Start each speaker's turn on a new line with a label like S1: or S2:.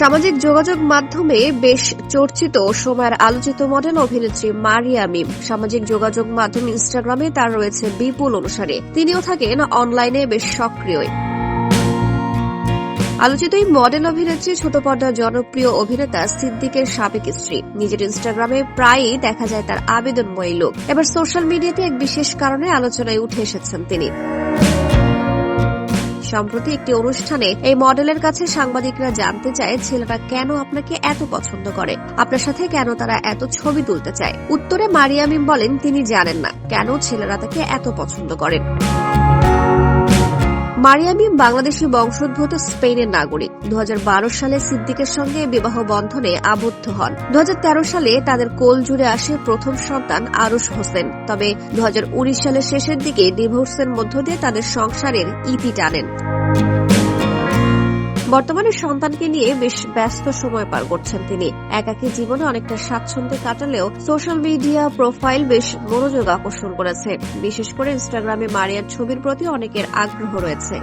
S1: সামাজিক যোগাযোগ মাধ্যমে বেশ চর্চিত সময়ের আলোচিত মডেল অভিনেত্রী মারিয়া মিম সামাজিক যোগাযোগ মাধ্যম ইনস্টাগ্রামে তার রয়েছে বিপুল অনুসারে। তিনিও থাকেন অনলাইনে বেশ সক্রিয়। আলোচিত এই মডেল অভিনেত্রী ছোট পর্দার জনপ্রিয় অভিনেতা সিদ্দিকের সাবেক স্ত্রী। নিজের ইনস্টাগ্রামে প্রায়ই দেখা যায় তার আবেদনময়ী লোক। এবার সোশ্যাল মিডিয়াতে এক বিশেষ কারণে আলোচনায় উঠে এসেছেন তিনি। সম্প্রতি একটি অনুষ্ঠানে এই মডেলের কাছে সাংবাদিকরা জানতে চায় ছেলেরা কেন আপনাকে এত পছন্দ করে? আপনার সাথে কেন তারা এত ছবি তুলতে চায়? উত্তরে মারিয়ামিম বলেন, তিনি জানেন না কেন ছেলেরা তাকে এত পছন্দ করেন। মারিয়ামিম বাংলাদেশি বংশোদ্ভূত স্পেনের নাগরিক। দু হাজার বারো সালে সিদ্দিকের সঙ্গে বিবাহ বন্ধনে আবদ্ধ হন। দু হাজার তেরো সালে তাদের কোল জুড়ে আসে প্রথম সন্তান আরুষ হোসেন। তবে দু হাজার উনিশ সালের শেষের দিকে ডিভোর্সের মধ্য দিয়ে তাদের সংসারের ইতি টানেন। বর্তমানে সন্তানকে নিয়ে বেশ ব্যস্ত সময় পার করছেন তিনি। একাকী জীবনে অনেকটা স্বাচ্ছন্দ্যে কাটালেও সোশ্যাল মিডিয়া প্রোফাইল বেশ মনোযোগ আকর্ষণ করেছে। বিশেষ করে ইনস্টাগ্রামে মারিয়ার ছবির প্রতি অনেকের আগ্রহ রয়েছে।